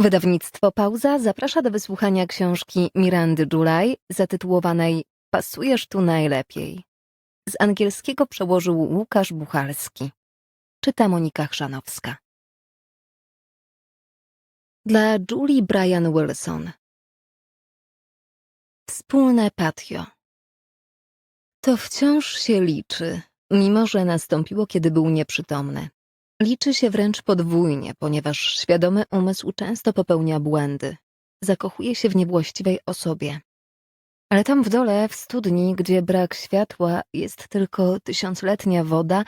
Wydawnictwo Pauza zaprasza do wysłuchania książki Mirandy July zatytułowanej Pasujesz tu najlepiej. Z angielskiego przełożył Łukasz Buchalski. Czyta Monika Chrzanowska. Dla Julie Brian Wilson Wspólne patio To wciąż się liczy, mimo że nastąpiło, kiedy był nieprzytomny. Liczy się wręcz podwójnie, ponieważ świadomy umysł często popełnia błędy. Zakochuje się w niewłaściwej osobie. Ale tam w dole, w studni, gdzie brak światła, jest tylko tysiącletnia woda,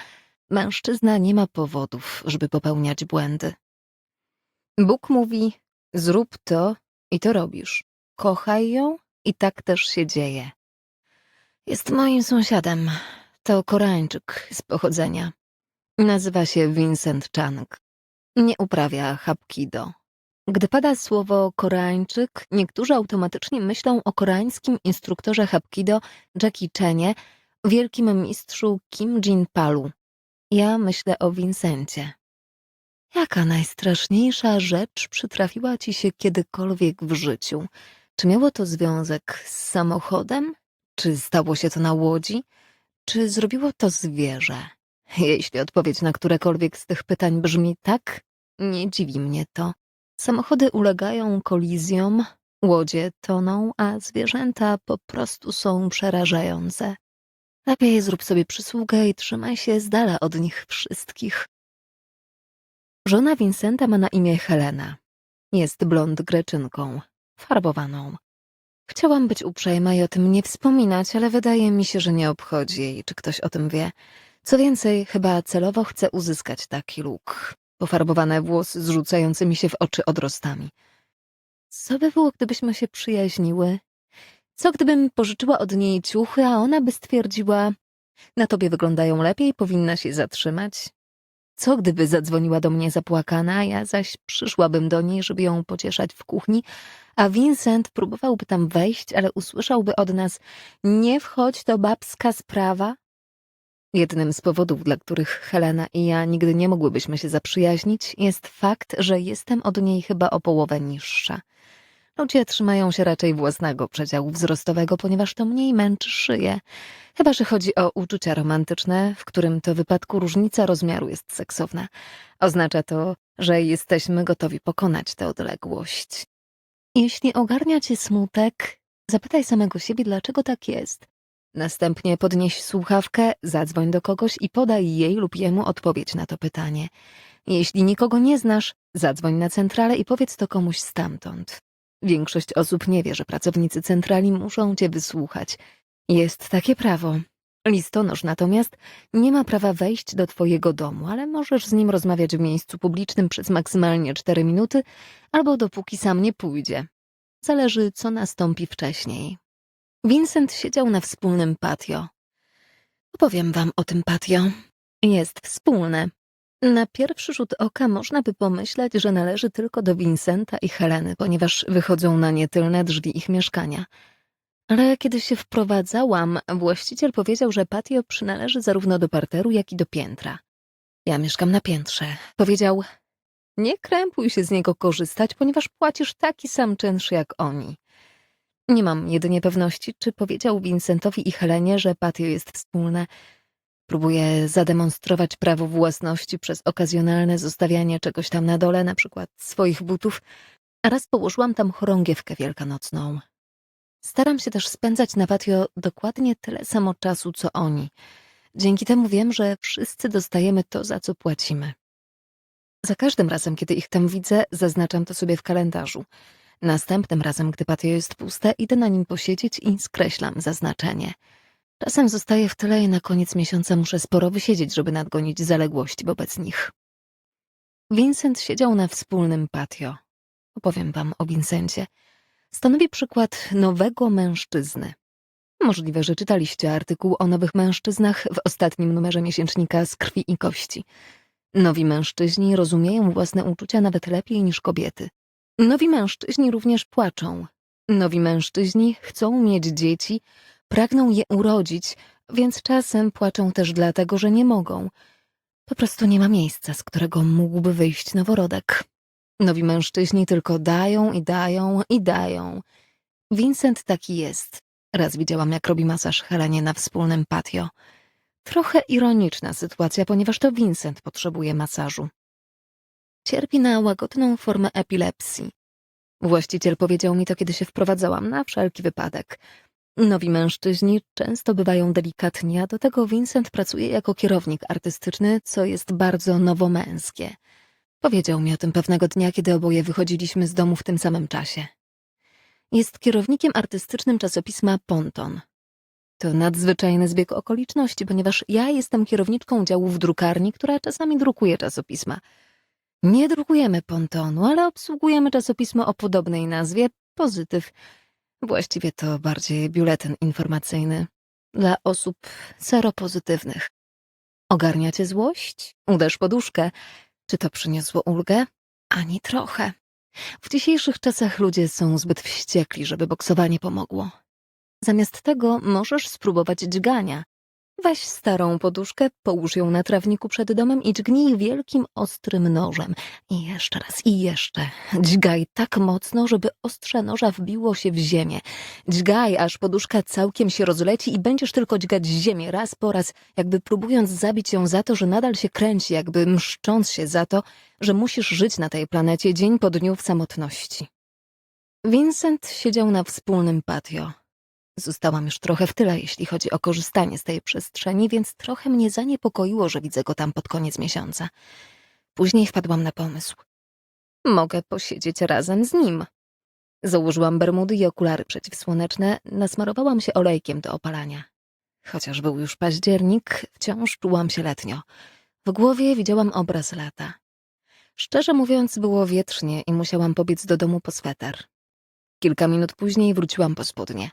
mężczyzna nie ma powodów, żeby popełniać błędy. Bóg mówi: zrób to i to robisz. Kochaj ją i tak też się dzieje. Jest moim sąsiadem. To Koreańczyk z pochodzenia. Nazywa się Vincent Chang. Nie uprawia hapkido. Gdy pada słowo Koreańczyk, niektórzy automatycznie myślą o koreańskim instruktorze hapkido Jackie Chenie, wielkim mistrzu Kim Jin-palu. Ja myślę o Vincencie. Jaka najstraszniejsza rzecz przytrafiła ci się kiedykolwiek w życiu? Czy miało to związek z samochodem? Czy stało się to na łodzi? Czy zrobiło to zwierzę? Jeśli odpowiedź na którekolwiek z tych pytań brzmi tak, nie dziwi mnie to. Samochody ulegają kolizjom, łodzie toną, a zwierzęta po prostu są przerażające. Lepiej zrób sobie przysługę i trzymaj się z dala od nich wszystkich. Żona Vincenta ma na imię Helena. Jest blond greczynką, farbowaną. Chciałam być uprzejma i o tym nie wspominać, ale wydaje mi się, że nie obchodzi jej, czy ktoś o tym wie. Co więcej, chyba celowo chce uzyskać taki look. Pofarbowane włosy zrzucającymi się w oczy odrostami. Co by było, gdybyśmy się przyjaźniły? Co gdybym pożyczyła od niej ciuchy, a ona by stwierdziła, na tobie wyglądają lepiej, powinna się zatrzymać? Co gdyby zadzwoniła do mnie zapłakana, ja zaś przyszłabym do niej, żeby ją pocieszać w kuchni, a Vincent próbowałby tam wejść, ale usłyszałby od nas nie wchodź, to babska sprawa? Jednym z powodów, dla których Helena i ja nigdy nie mogłybyśmy się zaprzyjaźnić, jest fakt, że jestem od niej chyba o połowę niższa. Ludzie trzymają się raczej własnego przedziału wzrostowego, ponieważ to mniej męczy szyję. Chyba, że chodzi o uczucia romantyczne, w którym to wypadku różnica rozmiaru jest seksowna. Oznacza to, że jesteśmy gotowi pokonać tę odległość. Jeśli ogarnia cię smutek, zapytaj samego siebie, dlaczego tak jest. Następnie podnieś słuchawkę, zadzwoń do kogoś i podaj jej lub jemu odpowiedź na to pytanie. Jeśli nikogo nie znasz, zadzwoń na centralę i powiedz to komuś stamtąd. Większość osób nie wie, że pracownicy centrali muszą cię wysłuchać. Jest takie prawo. Listonosz natomiast nie ma prawa wejść do twojego domu, ale możesz z nim rozmawiać w miejscu publicznym przez maksymalnie cztery minuty albo dopóki sam nie pójdzie. Zależy, co nastąpi wcześniej. Vincent siedział na wspólnym patio. Opowiem wam o tym patio. Jest wspólne. Na pierwszy rzut oka można by pomyśleć, że należy tylko do Vincenta i Heleny, ponieważ wychodzą na nie tylne drzwi ich mieszkania. Ale kiedy się wprowadzałam, właściciel powiedział, że patio przynależy zarówno do parteru, jak i do piętra. Ja mieszkam na piętrze. Powiedział, nie krępuj się z niego korzystać, ponieważ płacisz taki sam czynsz jak oni. Nie mam jedynie pewności, czy powiedział Vincentowi i Helenie, że patio jest wspólne. Próbuję zademonstrować prawo własności przez okazjonalne zostawianie czegoś tam na dole, na przykład swoich butów, a raz położyłam tam chorągiewkę wielkanocną. Staram się też spędzać na patio dokładnie tyle samo czasu, co oni. Dzięki temu wiem, że wszyscy dostajemy to, za co płacimy. Za każdym razem, kiedy ich tam widzę, zaznaczam to sobie w kalendarzu. Następnym razem, gdy patio jest puste, idę na nim posiedzieć i skreślam zaznaczenie. Czasem zostaję w tyle i na koniec miesiąca muszę sporo wysiedzieć, żeby nadgonić zaległości wobec nich. Vincent siedział na wspólnym patio. Opowiem wam o Vincencie. Stanowi przykład nowego mężczyzny. Możliwe, że czytaliście artykuł o nowych mężczyznach w ostatnim numerze miesięcznika z krwi i kości. Nowi mężczyźni rozumieją własne uczucia nawet lepiej niż kobiety. Nowi mężczyźni również płaczą. Nowi mężczyźni chcą mieć dzieci, pragną je urodzić, więc czasem płaczą też dlatego, że nie mogą. Po prostu nie ma miejsca, z którego mógłby wyjść noworodek. Nowi mężczyźni tylko dają i dają i dają. Vincent taki jest. Raz widziałam, jak robi masaż Helenie na wspólnym patio. Trochę ironiczna sytuacja, ponieważ to Vincent potrzebuje masażu. Cierpi na łagodną formę epilepsji. Właściciel powiedział mi to, kiedy się wprowadzałam, na wszelki wypadek. Nowi mężczyźni często bywają delikatni, a do tego Vincent pracuje jako kierownik artystyczny, co jest bardzo nowomęskie. Powiedział mi o tym pewnego dnia, kiedy oboje wychodziliśmy z domu w tym samym czasie. Jest kierownikiem artystycznym czasopisma Ponton. To nadzwyczajny zbieg okoliczności, ponieważ ja jestem kierowniczką działu w drukarni, która czasami drukuje czasopisma. Nie drukujemy Pontonu, ale obsługujemy czasopismo o podobnej nazwie Pozytyw. Właściwie to bardziej biuletyn informacyjny dla osób seropozytywnych. Ogarnia cię złość? Uderz poduszkę. Czy to przyniosło ulgę? Ani trochę. W dzisiejszych czasach ludzie są zbyt wściekli, żeby boksowanie pomogło. Zamiast tego możesz spróbować dźgania. Weź starą poduszkę, połóż ją na trawniku przed domem i dźgnij wielkim, ostrym nożem. I jeszcze raz, i jeszcze. Dźgaj tak mocno, żeby ostrze noża wbiło się w ziemię. Dźgaj, aż poduszka całkiem się rozleci i będziesz tylko dźgać ziemię raz po raz, jakby próbując zabić ją za to, że nadal się kręci, jakby mszcząc się za to, że musisz żyć na tej planecie dzień po dniu w samotności. Vincent siedział na wspólnym patio. Zostałam już trochę w tyle, jeśli chodzi o korzystanie z tej przestrzeni, więc trochę mnie zaniepokoiło, że widzę go tam pod koniec miesiąca. Później wpadłam na pomysł. Mogę posiedzieć razem z nim. Założyłam bermudy i okulary przeciwsłoneczne, nasmarowałam się olejkiem do opalania. Chociaż był już październik, wciąż czułam się letnio. W głowie widziałam obraz lata. Szczerze mówiąc, było wietrznie i musiałam pobiec do domu po sweter. Kilka minut później wróciłam po spodnie.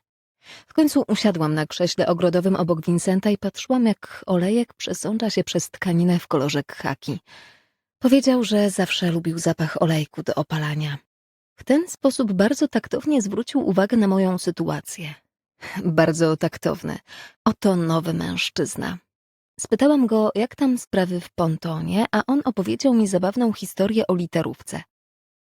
W końcu usiadłam na krześle ogrodowym obok Vincenta i patrzyłam, jak olejek przesącza się przez tkaninę w kolorze khaki. Powiedział, że zawsze lubił zapach olejku do opalania. W ten sposób bardzo taktownie zwrócił uwagę na moją sytuację. Bardzo taktowny. Oto nowy mężczyzna. Spytałam go, jak tam sprawy w pontonie, a on opowiedział mi zabawną historię o literówce.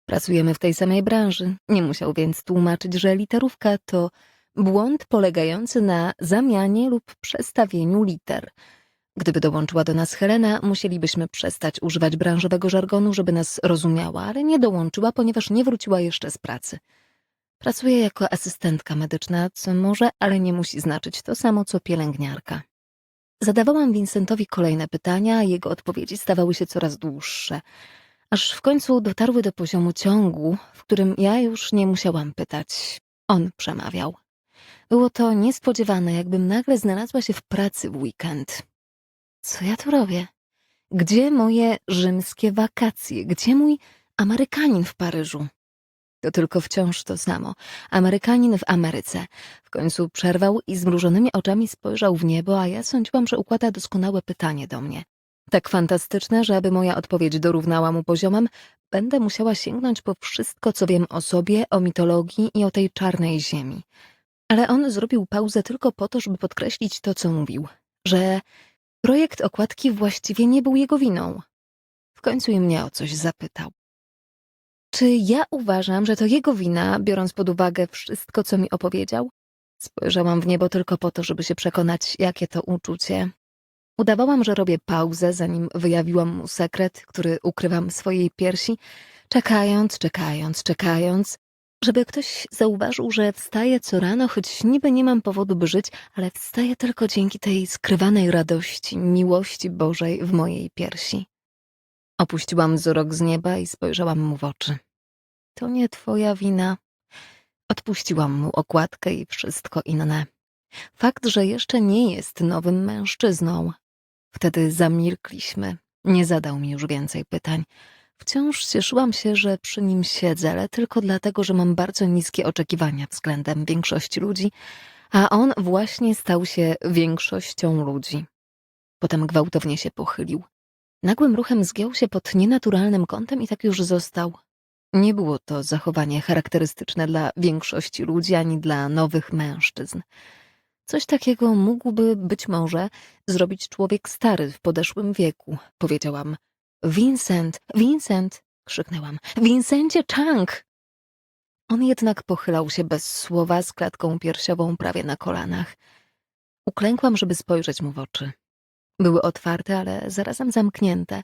Pracujemy w tej samej branży, nie musiał więc tłumaczyć, że literówka to błąd polegający na zamianie lub przestawieniu liter. Gdyby dołączyła do nas Helena, musielibyśmy przestać używać branżowego żargonu, żeby nas rozumiała, ale nie dołączyła, ponieważ nie wróciła jeszcze z pracy. Pracuje jako asystentka medyczna, co może, ale nie musi znaczyć to samo, co pielęgniarka. Zadawałam Vincentowi kolejne pytania, a jego odpowiedzi stawały się coraz dłuższe, aż w końcu dotarły do poziomu ciągu, w którym ja już nie musiałam pytać. On przemawiał. Było to niespodziewane, jakbym nagle znalazła się w pracy w weekend. Co ja tu robię? Gdzie moje rzymskie wakacje? Gdzie mój Amerykanin w Paryżu? To tylko wciąż to samo. Amerykanin w Ameryce. W końcu przerwał i zmrużonymi oczami spojrzał w niebo, a ja sądziłam, że układa doskonałe pytanie do mnie. Tak fantastyczne, że aby moja odpowiedź dorównała mu poziomem, będę musiała sięgnąć po wszystko, co wiem o sobie, o mitologii i o tej czarnej ziemi. Ale on zrobił pauzę tylko po to, żeby podkreślić to, co mówił, że projekt okładki właściwie nie był jego winą. W końcu i mnie o coś zapytał. Czy ja uważam, że to jego wina, biorąc pod uwagę wszystko, co mi opowiedział? Spojrzałam w niebo tylko po to, żeby się przekonać, jakie to uczucie. Udawałam, że robię pauzę, zanim wyjawiłam mu sekret, który ukrywam swojej piersi, czekając, czekając, czekając, żeby ktoś zauważył, że wstaję co rano, choć niby nie mam powodu, by żyć, ale wstaję tylko dzięki tej skrywanej radości, miłości Bożej w mojej piersi. Opuściłam wzrok z nieba i spojrzałam mu w oczy. To nie twoja wina. Odpuściłam mu okładkę i wszystko inne. Fakt, że jeszcze nie jest nowym mężczyzną. Wtedy zamilkliśmy. Nie zadał mi już więcej pytań. Wciąż cieszyłam się, że przy nim siedzę, ale tylko dlatego, że mam bardzo niskie oczekiwania względem większości ludzi, a on właśnie stał się większością ludzi. Potem gwałtownie się pochylił. Nagłym ruchem zgiął się pod nienaturalnym kątem i tak już został. Nie było to zachowanie charakterystyczne dla większości ludzi ani dla nowych mężczyzn. Coś takiego mógłby być może zrobić człowiek stary w podeszłym wieku, powiedziałam. Vincent, Vincent, Krzyknęłam. Vincencie Chang! On jednak pochylał się bez słowa z klatką piersiową prawie na kolanach. Uklękłam, żeby spojrzeć mu w oczy. Były otwarte, ale zarazem zamknięte,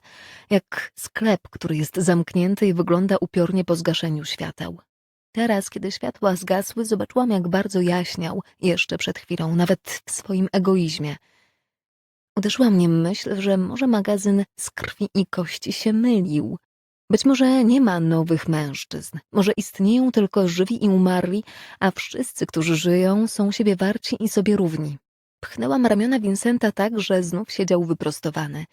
jak sklep, który jest zamknięty i wygląda upiornie po zgaszeniu świateł. Teraz, kiedy światła zgasły, zobaczyłam, jak bardzo jaśniał jeszcze przed chwilą, nawet w swoim egoizmie. Uderzyła mnie myśl, że może magazyn z krwi i kości się mylił. Być może nie ma nowych mężczyzn, może istnieją tylko żywi i umarli, a wszyscy, którzy żyją, są siebie warci i sobie równi. Pchnęłam ramiona Vincenta tak, że znów siedział wyprostowany.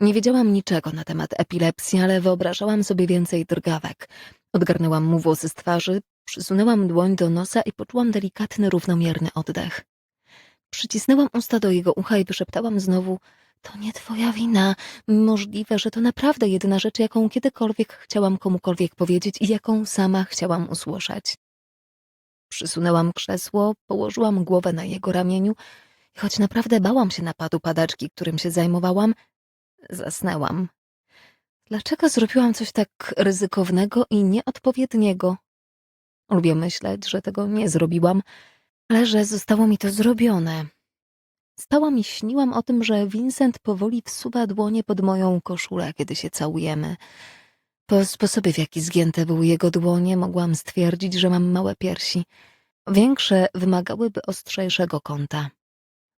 Nie wiedziałam niczego na temat epilepsji, ale wyobrażałam sobie więcej drgawek. Odgarnęłam mu włosy z twarzy, przysunęłam dłoń do nosa i poczułam delikatny, równomierny oddech. Przycisnęłam usta do jego ucha i wyszeptałam znowu to nie twoja wina. Możliwe, że to naprawdę jedyna rzecz, jaką kiedykolwiek chciałam komukolwiek powiedzieć i jaką sama chciałam usłyszeć. Przysunęłam krzesło, położyłam głowę na jego ramieniu i choć naprawdę bałam się napadu padaczki, którym się zajmowałam, zasnęłam. Dlaczego zrobiłam coś tak ryzykownego i nieodpowiedniego? Lubię myśleć, że tego nie zrobiłam, ale że zostało mi to zrobione. Spałam i śniłam o tym, że Vincent powoli wsuwa dłonie pod moją koszulę, kiedy się całujemy. Po sposobie, w jaki zgięte były jego dłonie, mogłam stwierdzić, że mam małe piersi. Większe wymagałyby ostrzejszego kąta.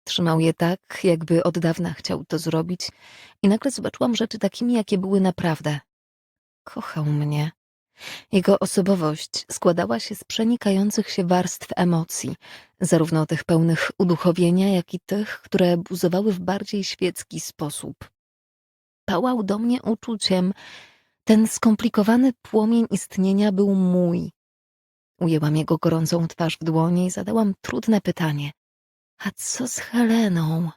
Trzymał je tak, jakby od dawna chciał to zrobić i nagle zobaczyłam rzeczy takimi, jakie były naprawdę. Kochał mnie. Jego osobowość składała się z przenikających się warstw emocji, zarówno tych pełnych uduchowienia, jak i tych, które buzowały w bardziej świecki sposób. Pałał do mnie uczuciem. Ten skomplikowany płomień istnienia był mój. Ujęłam jego gorącą twarz w dłonie i zadałam trudne pytanie. A co z Heleną?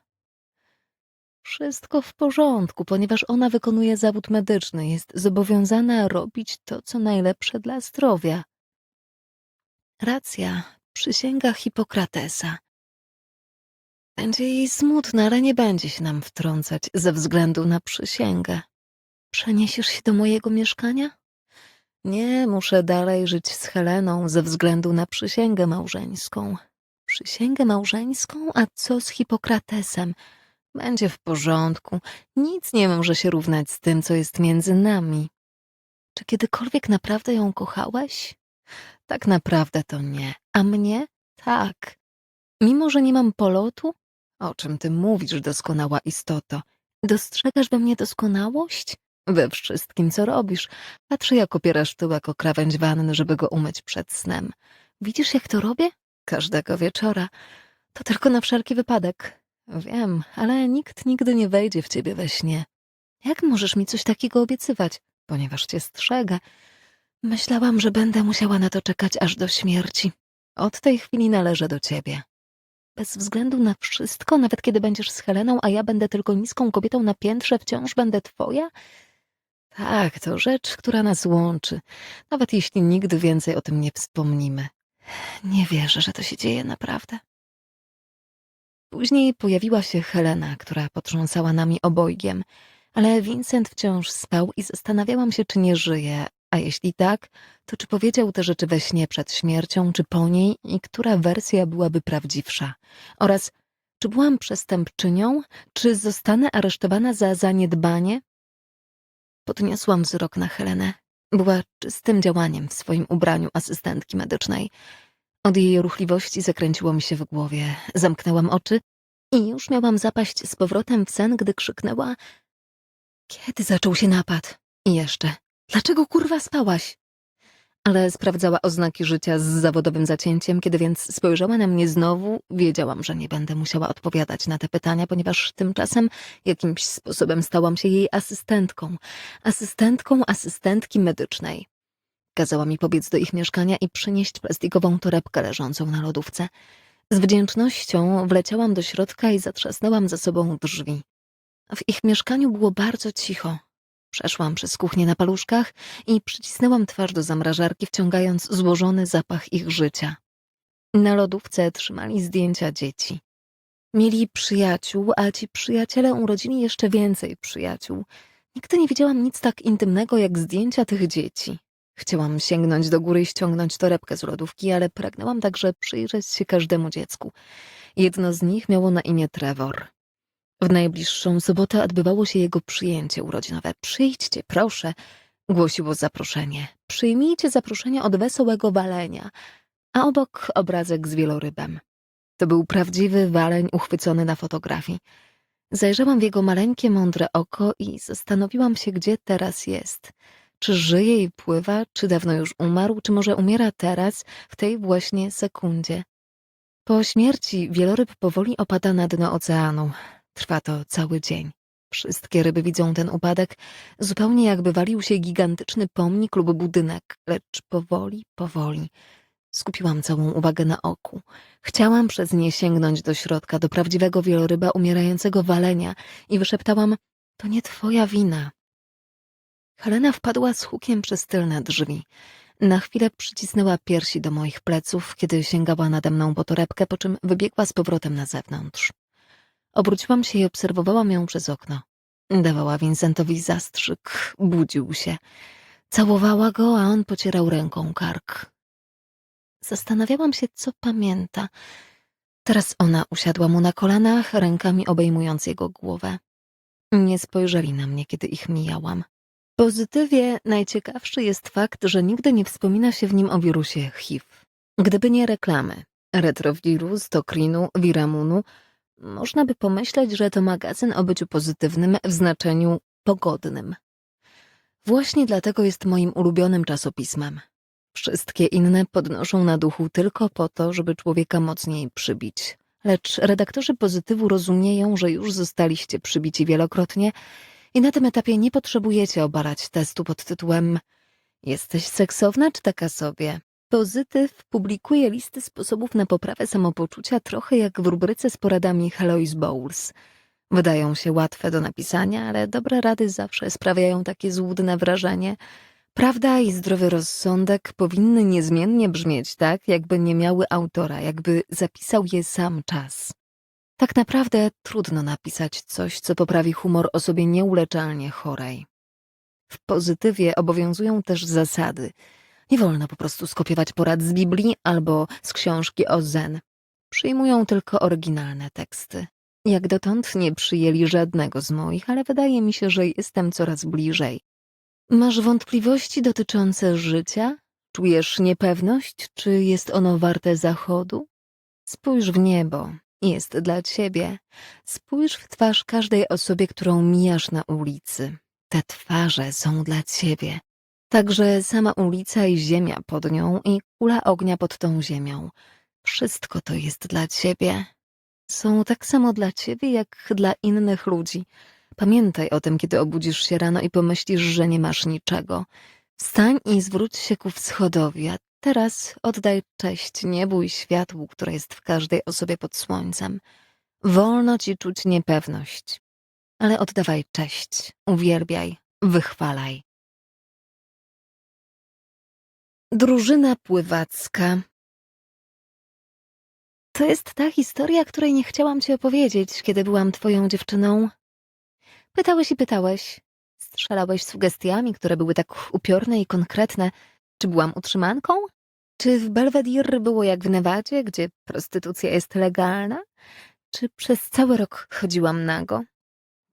Wszystko w porządku, ponieważ ona wykonuje zawód medyczny, jest zobowiązana robić to, co najlepsze dla zdrowia. Racja, przysięga Hipokratesa. Będzie jej smutno, ale nie będzie się nam wtrącać ze względu na przysięgę. Przeniesiesz się do mojego mieszkania? Nie, muszę dalej żyć z Heleną ze względu na przysięgę małżeńską. Przysięgę małżeńską? A co z Hipokratesem? Będzie w porządku. Nic nie może się równać z tym, co jest między nami. Czy kiedykolwiek naprawdę ją kochałeś? Tak naprawdę to nie. A mnie? Tak. Mimo, że nie mam polotu? O czym ty mówisz, doskonała istoto? Dostrzegasz we mnie doskonałość? We wszystkim, co robisz. Patrzę, jak opierasz tyłek o krawędź wanny, żeby go umyć przed snem. Widzisz, jak to robię? Każdego wieczora. To tylko na wszelki wypadek. Wiem, ale nikt nigdy nie wejdzie w ciebie we śnie. Jak możesz mi coś takiego obiecywać? Ponieważ cię strzegę. Myślałam, że będę musiała na to czekać aż do śmierci. Od tej chwili należę do ciebie. Bez względu na wszystko, nawet kiedy będziesz z Heleną, a ja będę tylko niską kobietą na piętrze, wciąż będę twoja? Tak, to rzecz, która nas łączy, nawet jeśli nigdy więcej o tym nie wspomnimy. Nie wierzę, że to się dzieje naprawdę. Później pojawiła się Helena, która potrząsała nami obojgiem, ale Vincent wciąż spał i zastanawiałam się, czy nie żyje, a jeśli tak, to czy powiedział te rzeczy we śnie przed śmiercią, czy po niej i która wersja byłaby prawdziwsza, oraz czy byłam przestępczynią, czy zostanę aresztowana za zaniedbanie? Podniosłam wzrok na Helenę. Była czystym działaniem w swoim ubraniu asystentki medycznej. Od jej ruchliwości zakręciło mi się w głowie. Zamknęłam oczy i już miałam zapaść z powrotem w sen, gdy krzyknęła Kiedy zaczął się napad? I jeszcze Dlaczego kurwa spałaś? Ale sprawdzała oznaki życia z zawodowym zacięciem, kiedy więc spojrzała na mnie znowu, wiedziałam, że nie będę musiała odpowiadać na te pytania, ponieważ tymczasem jakimś sposobem stałam się jej asystentką. Asystentką asystentki medycznej. Kazała mi pobiec do ich mieszkania i przynieść plastikową torebkę leżącą na lodówce. Z wdzięcznością wleciałam do środka i zatrzasnęłam za sobą drzwi. W ich mieszkaniu było bardzo cicho. Przeszłam przez kuchnię na paluszkach i przycisnęłam twarz do zamrażarki, wciągając złożony zapach ich życia. Na lodówce trzymali zdjęcia dzieci. Mieli przyjaciół, a ci przyjaciele urodzili jeszcze więcej przyjaciół. Nigdy nie widziałam nic tak intymnego jak zdjęcia tych dzieci. Chciałam sięgnąć do góry i ściągnąć torebkę z lodówki, ale pragnęłam także przyjrzeć się każdemu dziecku. Jedno z nich miało na imię Trevor. W najbliższą sobotę odbywało się jego przyjęcie urodzinowe. Przyjdźcie, proszę, głosiło zaproszenie. Przyjmijcie zaproszenie od wesołego walenia, a obok obrazek z wielorybem. To był prawdziwy waleń uchwycony na fotografii. Zajrzałam w jego maleńkie, mądre oko i zastanowiłam się, gdzie teraz jest. Czy żyje i pływa, czy dawno już umarł, czy może umiera teraz, w tej właśnie sekundzie. Po śmierci wieloryb powoli opada na dno oceanu. Trwa to cały dzień. Wszystkie ryby widzą ten upadek, zupełnie jakby walił się gigantyczny pomnik lub budynek, lecz powoli, powoli. Skupiłam całą uwagę na oku. Chciałam przez nie sięgnąć do środka, do prawdziwego wieloryba umierającego walenia i wyszeptałam, to nie twoja wina. Helena wpadła z hukiem przez tylne drzwi. Na chwilę przycisnęła piersi do moich pleców, kiedy sięgała nade mną po torebkę, po czym wybiegła z powrotem na zewnątrz. Obróciłam się i obserwowałam ją przez okno. Dawała Vincentowi zastrzyk, budził się. Całowała go, a on pocierał ręką kark. Zastanawiałam się, co pamięta. Teraz ona usiadła mu na kolanach, rękami obejmując jego głowę. Nie spojrzeli na mnie, kiedy ich mijałam. Pozytywie najciekawszy jest fakt, że nigdy nie wspomina się w nim o wirusie HIV. Gdyby nie reklamy, retrowirus, tokrinu, wiramunu, można by pomyśleć, że to magazyn o byciu pozytywnym w znaczeniu pogodnym. Właśnie dlatego jest moim ulubionym czasopismem. Wszystkie inne podnoszą na duchu tylko po to, żeby człowieka mocniej przybić. Lecz redaktorzy pozytywu rozumieją, że już zostaliście przybici wielokrotnie i na tym etapie nie potrzebujecie obalać testu pod tytułem Jesteś seksowna czy taka sobie? Pozytyw publikuje listy sposobów na poprawę samopoczucia trochę jak w rubryce z poradami Heloise Bowles. Wydają się łatwe do napisania, ale dobre rady zawsze sprawiają takie złudne wrażenie. Prawda i zdrowy rozsądek powinny niezmiennie brzmieć tak, jakby nie miały autora, jakby zapisał je sam czas. Tak naprawdę trudno napisać coś, co poprawi humor osobie nieuleczalnie chorej. W pozytywie obowiązują też zasady. Nie wolno po prostu skopiować porad z Biblii albo z książki o zen. Przyjmują tylko oryginalne teksty. Jak dotąd nie przyjęli żadnego z moich, ale wydaje mi się, że jestem coraz bliżej. Masz wątpliwości dotyczące życia? Czujesz niepewność, czy jest ono warte zachodu? Spójrz w niebo, jest dla ciebie. Spójrz w twarz każdej osobie, którą mijasz na ulicy. Te twarze są dla ciebie. Także sama ulica i ziemia pod nią i kula ognia pod tą ziemią. Wszystko to jest dla ciebie. Są tak samo dla ciebie, jak dla innych ludzi. Pamiętaj o tym, kiedy obudzisz się rano i pomyślisz, że nie masz niczego. Wstań i zwróć się ku wschodowi, a teraz oddaj cześć niebu i światłu, które jest w każdej osobie pod słońcem. Wolno ci czuć niepewność, ale oddawaj cześć, uwielbiaj, wychwalaj. Drużyna pływacka To jest ta historia, której nie chciałam ci opowiedzieć, kiedy byłam twoją dziewczyną. Pytałeś i pytałeś. Strzelałeś sugestiami, które były tak upiorne i konkretne. Czy byłam utrzymanką? Czy w Belvedere było jak w Nevadzie, gdzie prostytucja jest legalna? Czy przez cały rok chodziłam nago?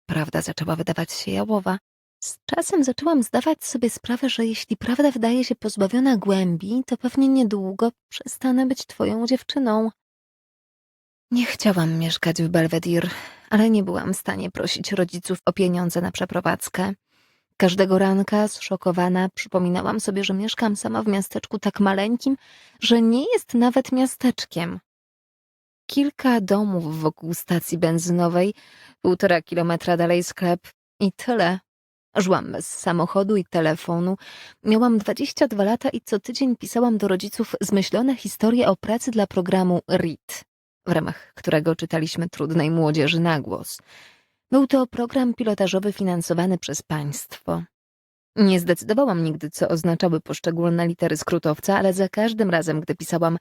Prawda zaczęła wydawać się jałowa. Z czasem zaczęłam zdawać sobie sprawę, że jeśli prawda wydaje się pozbawiona głębi, to pewnie niedługo przestanę być twoją dziewczyną. Nie chciałam mieszkać w Belvedere, ale nie byłam w stanie prosić rodziców o pieniądze na przeprowadzkę. Każdego ranka, zszokowana, przypominałam sobie, że mieszkam sama w miasteczku tak maleńkim, że nie jest nawet miasteczkiem. Kilka domów wokół stacji benzynowej, półtora kilometra dalej sklep i tyle. Żyłam bez samochodu i telefonu. Miałam 22 lata i co tydzień pisałam do rodziców zmyślone historie o pracy dla programu RIT, w ramach którego czytaliśmy trudnej młodzieży na głos. Był to program pilotażowy finansowany przez państwo. Nie zdecydowałam nigdy, co oznaczały poszczególne litery skrótowca, ale za każdym razem, gdy pisałam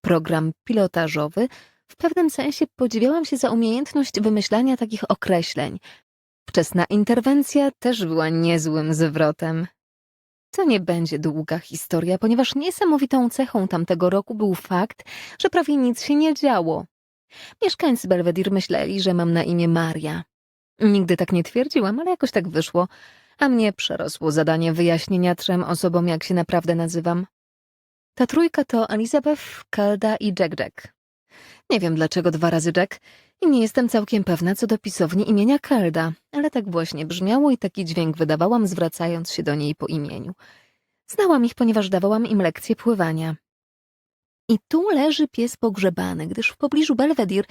program pilotażowy, w pewnym sensie podziwiałam się za umiejętność wymyślania takich określeń. Wczesna interwencja też była niezłym zwrotem. To nie będzie długa historia, ponieważ niesamowitą cechą tamtego roku był fakt, że prawie nic się nie działo. Mieszkańcy Belvedere myśleli, że mam na imię Maria. Nigdy tak nie twierdziłam, ale jakoś tak wyszło, a mnie przerosło zadanie wyjaśnienia trzem osobom, jak się naprawdę nazywam. Ta trójka to Elizabeth, Kelda i Jack Jack. Nie wiem dlaczego dwa razy Jack i nie jestem całkiem pewna co do pisowni imienia Kelda, ale tak właśnie brzmiało i taki dźwięk wydawałam, zwracając się do niej po imieniu. Znałam ich, ponieważ dawałam im lekcje pływania. I tu leży pies pogrzebany, gdyż w pobliżu Belvedere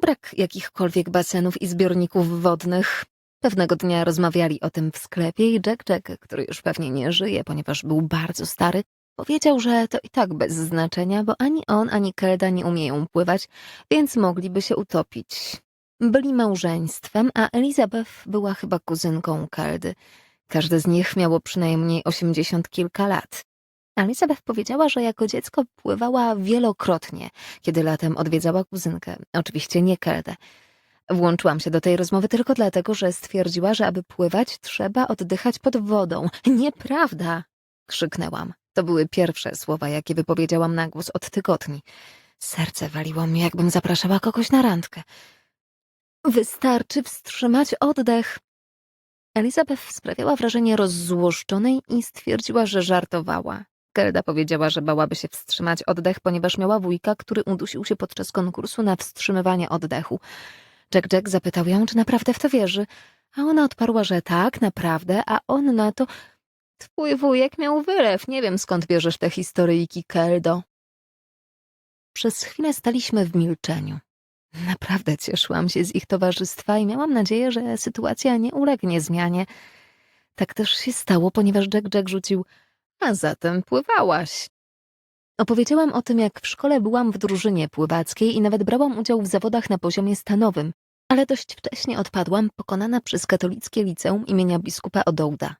brak jakichkolwiek basenów i zbiorników wodnych. Pewnego dnia rozmawiali o tym w sklepie i Jack Jack, który już pewnie nie żyje, ponieważ był bardzo stary, powiedział, że to i tak bez znaczenia, bo ani on, ani Kelda nie umieją pływać, więc mogliby się utopić. Byli małżeństwem, a Elizabeth była chyba kuzynką Keldy. Każde z nich miało przynajmniej osiemdziesiąt kilka lat. Elizabeth powiedziała, że jako dziecko pływała wielokrotnie, kiedy latem odwiedzała kuzynkę. Oczywiście nie Keldę. Włączyłam się do tej rozmowy tylko dlatego, że stwierdziła, że aby pływać, trzeba oddychać pod wodą. Nieprawda! krzyknęłam. To były pierwsze słowa, jakie wypowiedziałam na głos od tygodni. Serce waliło mi, jakbym zapraszała kogoś na randkę. Wystarczy wstrzymać oddech. Elizabeth sprawiała wrażenie rozzłoszczonej i stwierdziła, że żartowała. Gerda powiedziała, że bałaby się wstrzymać oddech, ponieważ miała wujka, który udusił się podczas konkursu na wstrzymywanie oddechu. Jack Jack zapytał ją, czy naprawdę w to wierzy, a ona odparła, że tak, naprawdę, a on na to Twój wujek miał wylew, nie wiem skąd bierzesz te historyjki, Keldo. Przez chwilę staliśmy w milczeniu. Naprawdę cieszyłam się z ich towarzystwa i miałam nadzieję, że sytuacja nie ulegnie zmianie. Tak też się stało, ponieważ Jack Jack rzucił, a zatem pływałaś. Opowiedziałam o tym, jak w szkole byłam w drużynie pływackiej i nawet brałam udział w zawodach na poziomie stanowym, ale dość wcześnie odpadłam, pokonana przez katolickie liceum imienia biskupa Odołda.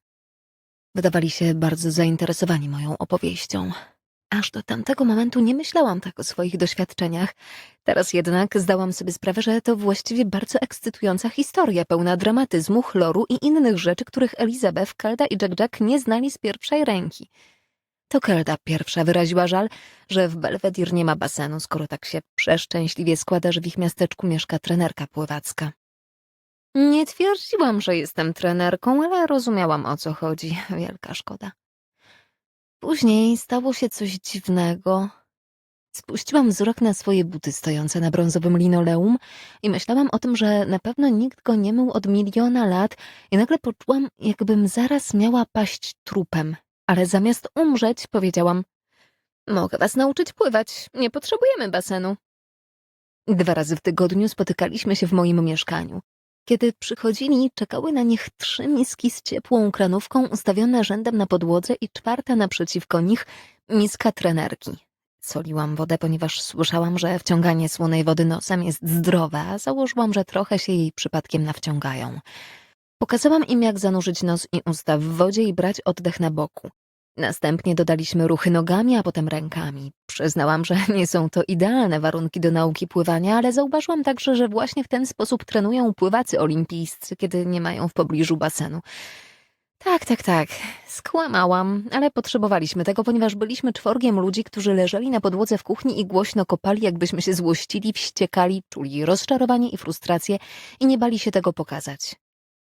Wydawali się bardzo zainteresowani moją opowieścią. Aż do tamtego momentu nie myślałam tak o swoich doświadczeniach. Teraz jednak zdałam sobie sprawę, że to właściwie bardzo ekscytująca historia, pełna dramatyzmu, chloru i innych rzeczy, których Elizabeth, Kelda i Jack Jack nie znali z pierwszej ręki. To Kelda pierwsza wyraziła żal, że w Belvedere nie ma basenu, skoro tak się przeszczęśliwie składa, że w ich miasteczku mieszka trenerka pływacka. Nie twierdziłam, że jestem trenerką, ale rozumiałam o co chodzi. Wielka szkoda. Później stało się coś dziwnego. Spuściłam wzrok na swoje buty stojące na brązowym linoleum i myślałam o tym, że na pewno nikt go nie mył od miliona lat i nagle poczułam, jakbym zaraz miała paść trupem. Ale zamiast umrzeć, powiedziałam Mogę was nauczyć pływać, nie potrzebujemy basenu. Dwa razy w tygodniu spotykaliśmy się w moim mieszkaniu. Kiedy przychodzili, czekały na nich trzy miski z ciepłą kranówką ustawione rzędem na podłodze i czwarta naprzeciwko nich miska trenerki. Soliłam wodę, ponieważ słyszałam, że wciąganie słonej wody nosem jest zdrowe, a założyłam, że trochę się jej przypadkiem nawciągają. Pokazałam im, jak zanurzyć nos i usta w wodzie i brać oddech na boku. Następnie dodaliśmy ruchy nogami, a potem rękami. Przyznałam, że nie są to idealne warunki do nauki pływania, ale zauważyłam także, że właśnie w ten sposób trenują pływacy olimpijscy, kiedy nie mają w pobliżu basenu. Tak, tak, tak. Skłamałam, ale potrzebowaliśmy tego, ponieważ byliśmy czworgiem ludzi, którzy leżeli na podłodze w kuchni i głośno kopali, jakbyśmy się złościli, wściekali, czuli rozczarowanie i frustrację i nie bali się tego pokazać.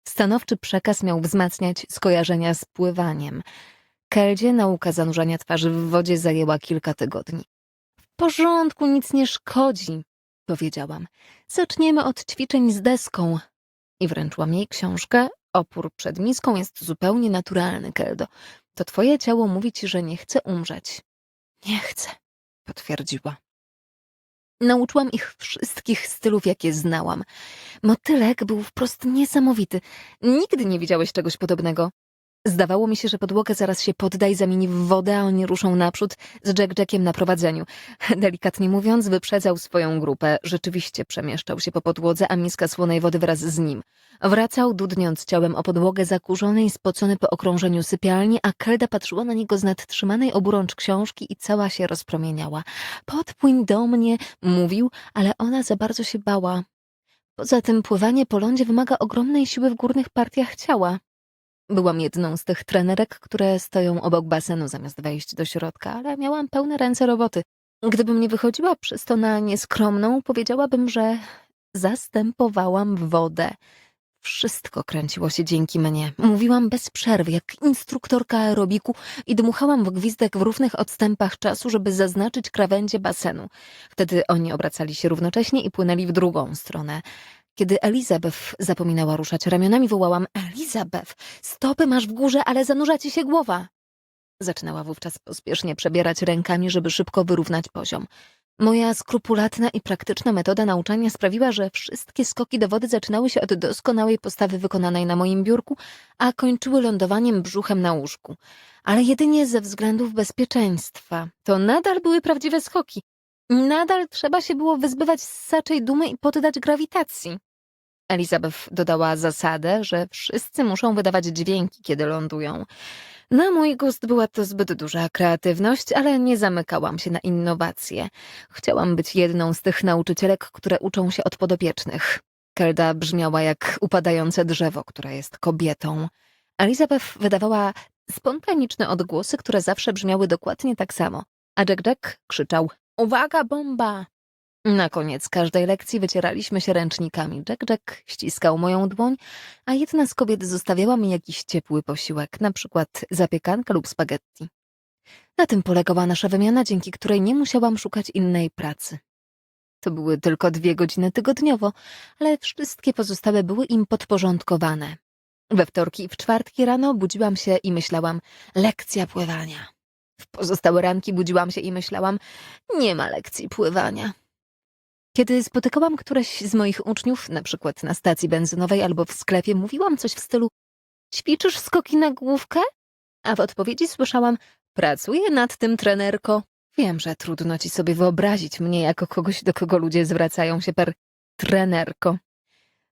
Stanowczy przekaz miał wzmacniać skojarzenia z pływaniem – Keldzie nauka zanurzania twarzy w wodzie zajęła kilka tygodni. W porządku, nic nie szkodzi, powiedziałam. Zaczniemy od ćwiczeń z deską. I wręczyłam jej książkę. Opór przed miską jest zupełnie naturalny, Keldo. To twoje ciało mówi ci, że nie chce umrzeć. Nie chcę, potwierdziła. Nauczyłam ich wszystkich stylów, jakie znałam. Motylek był wprost niesamowity. Nigdy nie widziałeś czegoś podobnego. Zdawało mi się, że podłogę zaraz się podda i zamieni w wodę, a oni ruszą naprzód z Jack Jackiem na prowadzeniu. Delikatnie mówiąc, wyprzedzał swoją grupę. Rzeczywiście przemieszczał się po podłodze, a miska słonej wody wraz z nim. Wracał, dudniąc ciałem o podłogę, zakurzony i spocony po okrążeniu sypialni, a Kelda patrzyła na niego z nadtrzymanej oburącz książki i cała się rozpromieniała. Podpłyń do mnie, mówił, ale ona za bardzo się bała. Poza tym pływanie po lądzie wymaga ogromnej siły w górnych partiach ciała. Byłam jedną z tych trenerek, które stoją obok basenu zamiast wejść do środka, ale miałam pełne ręce roboty. Gdybym nie wychodziła przez to na nieskromną, powiedziałabym, że zastępowałam wodę. Wszystko kręciło się dzięki mnie. Mówiłam bez przerwy, jak instruktorka aerobiku i dmuchałam w gwizdek w równych odstępach czasu, żeby zaznaczyć krawędzie basenu. Wtedy oni obracali się równocześnie i płynęli w drugą stronę. Kiedy Elizabeth zapominała ruszać ramionami, wołałam Elizabeth, stopy masz w górze, ale zanurza ci się głowa. Zaczynała wówczas pospiesznie przebierać rękami, żeby szybko wyrównać poziom. Moja skrupulatna i praktyczna metoda nauczania sprawiła, że wszystkie skoki do wody zaczynały się od doskonałej postawy wykonanej na moim biurku, a kończyły lądowaniem brzuchem na łóżku. Ale jedynie ze względów bezpieczeństwa. To nadal były prawdziwe skoki. Nadal trzeba się było wyzbywać z saczej dumy i poddać grawitacji. Elizabeth dodała zasadę, że wszyscy muszą wydawać dźwięki, kiedy lądują. Na mój gust była to zbyt duża kreatywność, ale nie zamykałam się na innowacje. Chciałam być jedną z tych nauczycielek, które uczą się od podopiecznych. Kelda brzmiała jak upadające drzewo, które jest kobietą. Elizabeth wydawała spontaniczne odgłosy, które zawsze brzmiały dokładnie tak samo, a Jack Jack krzyczał Uwaga, bomba! Na koniec każdej lekcji wycieraliśmy się ręcznikami. Jack Jack ściskał moją dłoń, a jedna z kobiet zostawiała mi jakiś ciepły posiłek, na przykład zapiekankę lub spaghetti. Na tym polegała nasza wymiana, dzięki której nie musiałam szukać innej pracy. To były tylko dwie godziny tygodniowo, ale wszystkie pozostałe były im podporządkowane. We wtorki i w czwartki rano budziłam się i myślałam, lekcja pływania. W pozostałe ranki budziłam się i myślałam, nie ma lekcji pływania. Kiedy spotykałam któreś z moich uczniów, na przykład na stacji benzynowej albo w sklepie, mówiłam coś w stylu ćwiczysz skoki na główkę? A w odpowiedzi słyszałam pracuję nad tym, trenerko. Wiem, że trudno ci sobie wyobrazić mnie jako kogoś, do kogo ludzie zwracają się per trenerko.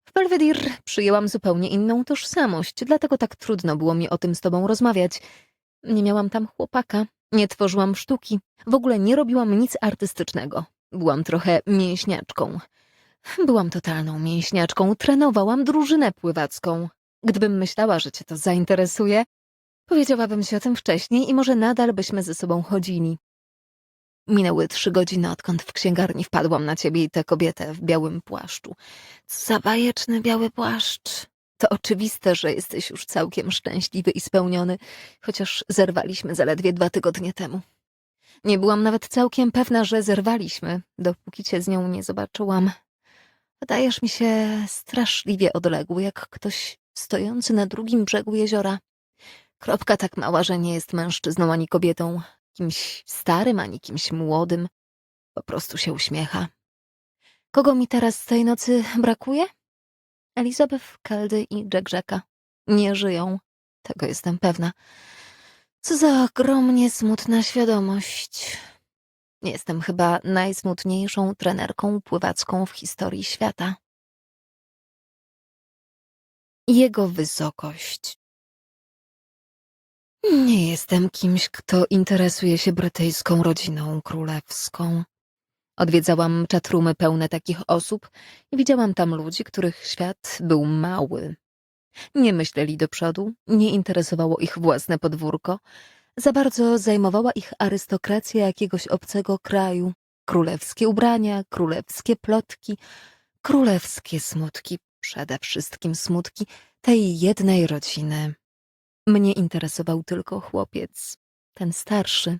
W Belvedere przyjęłam zupełnie inną tożsamość, dlatego tak trudno było mi o tym z tobą rozmawiać. Nie miałam tam chłopaka, nie tworzyłam sztuki, w ogóle nie robiłam nic artystycznego. Byłam trochę mięśniaczką. Byłam totalną mięśniaczką, trenowałam drużynę pływacką. Gdybym myślała, że cię to zainteresuje, powiedziałabym ci o tym wcześniej i może nadal byśmy ze sobą chodzili. Minęły trzy godziny, odkąd w księgarni wpadłam na ciebie i tę kobietę w białym płaszczu. Co za bajeczny biały płaszcz. To oczywiste, że jesteś już całkiem szczęśliwy i spełniony, chociaż zerwaliśmy zaledwie dwa tygodnie temu. Nie byłam nawet całkiem pewna, że zerwaliśmy, dopóki cię z nią nie zobaczyłam. Wydajesz mi się straszliwie odległy, jak ktoś stojący na drugim brzegu jeziora. Kropka tak mała, że nie jest mężczyzną ani kobietą, kimś starym ani kimś młodym. Po prostu się uśmiecha. Kogo mi teraz z tej nocy brakuje? Elizabeth, Keldy i Jack Jacka. Nie żyją. Tego jestem pewna. Co za ogromnie smutna świadomość. Jestem chyba najsmutniejszą trenerką pływacką w historii świata. Jego wysokość. Nie jestem kimś, kto interesuje się brytyjską rodziną królewską. Odwiedzałam czatrumy pełne takich osób i widziałam tam ludzi, których świat był mały. Nie myśleli do przodu, nie interesowało ich własne podwórko. Za bardzo zajmowała ich arystokracja jakiegoś obcego kraju. Królewskie ubrania, królewskie plotki, królewskie smutki, przede wszystkim smutki tej jednej rodziny. Mnie interesował tylko chłopiec, ten starszy.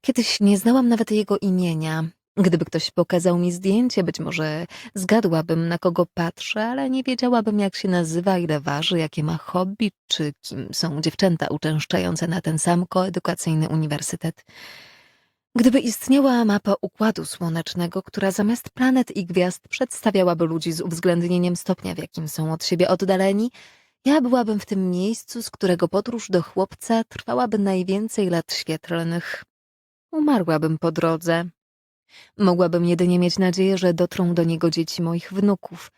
Kiedyś nie znałam nawet jego imienia, Gdyby ktoś pokazał mi zdjęcie, być może zgadłabym, na kogo patrzę, ale nie wiedziałabym, jak się nazywa, ile waży, jakie ma hobby, czy kim są dziewczęta uczęszczające na ten sam koedukacyjny uniwersytet. Gdyby istniała mapa Układu Słonecznego, która zamiast planet i gwiazd przedstawiałaby ludzi z uwzględnieniem stopnia, w jakim są od siebie oddaleni, ja byłabym w tym miejscu, z którego podróż do chłopca trwałaby najwięcej lat świetlnych. Umarłabym po drodze, Mogłabym jedynie mieć nadzieję, że dotrą do niego dzieci moich wnuków,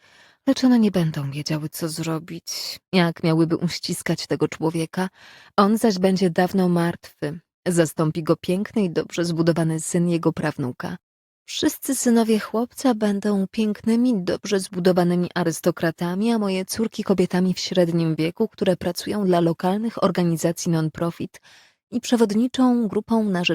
lecz one nie będą wiedziały, co zrobić, jak miałyby uściskać tego człowieka. On zaś będzie dawno martwy. Zastąpi go piękny i dobrze zbudowany syn jego prawnuka. Wszyscy synowie chłopca będą pięknymi, dobrze zbudowanymi arystokratami, a moje córki kobietami w średnim wieku, które pracują dla lokalnych organizacji non-profit i przewodniczą grupą na rzecz